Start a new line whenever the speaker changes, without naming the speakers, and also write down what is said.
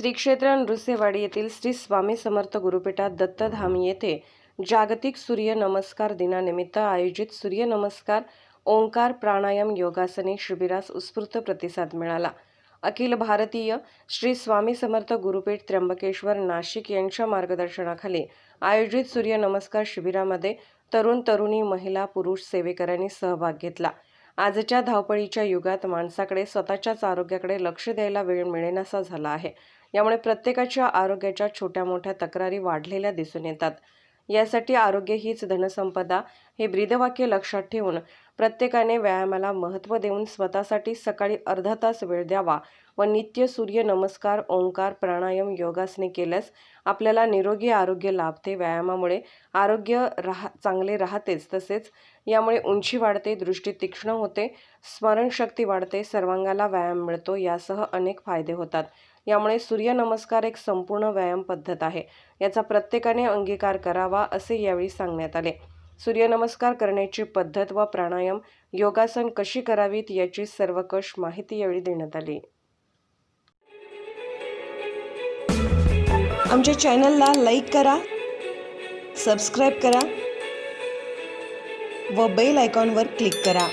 श्री क्षेत्र नृसेवाडी येथील श्री स्वामी समर्थ गुरुपीठात दत्तधाम येथे जागतिक सूर्य नमस्कार दिनानिमित्त आयोजित सूर्य नमस्कार ओंकार प्राणायाम योगासने शिबिरास उत्स्फूर्त प्रतिसाद मिळाला. अखिल भारतीय श्री स्वामी समर्थ गुरुपीठ त्र्यंबकेश्वर नाशिक यांच्या मार्गदर्शनाखाली आयोजित सूर्य नमस्कार शिबिरामध्ये तरुण तरुणी महिला पुरुष सेवेकऱ्यांनी सहभाग घेतला. आजच्या धावपळीच्या युगात माणसाकडे स्वतःच्याच आरोग्याकडे लक्ष द्यायला वेळ मिळेनासा झाला आहे. यामुळे प्रत्येकाच्या आरोग्याच्या छोट्या मोठ्या तक्रारी वाढलेल्या दिसून येतात. यासाठी आरोग्य हीच धनसंपदा हे ब्रीदवाक्य लक्षात ठेवून प्रत्येकाने व्यायामाला महत्त्व देऊन स्वतःसाठी सकाळी अर्धा तास वेळ द्यावा व नित्य सूर्य नमस्कार ओंकार प्राणायाम योगासने केल्यास आपल्याला निरोगी आरोग्य लाभते. व्यायामामुळे आरोग्य राहा चांगले राहतेच तसेच यामुळे उंची वाढते दृष्टी तीक्ष्ण होते स्मरणशक्ती वाढते सर्वांगाला व्यायाम मिळतो यासह अनेक फायदे होतात. यामुळे सूर्यनमस्कार एक संपूर्ण व्यायाम पद्धत आहे. याचा प्रत्येकाने अंगीकार करावा असे यावेळी सांगण्यात आले. सूर्यनमस्कार करण्याची पद्धत व प्राणायाम योगासन कशी करावीत याची सर्वकष माहिती यावेळी देण्यात आली. आमच्या चॅनलला लाईक करा सबस्क्राईब करा व बेल आयकॉनवर क्लिक करा.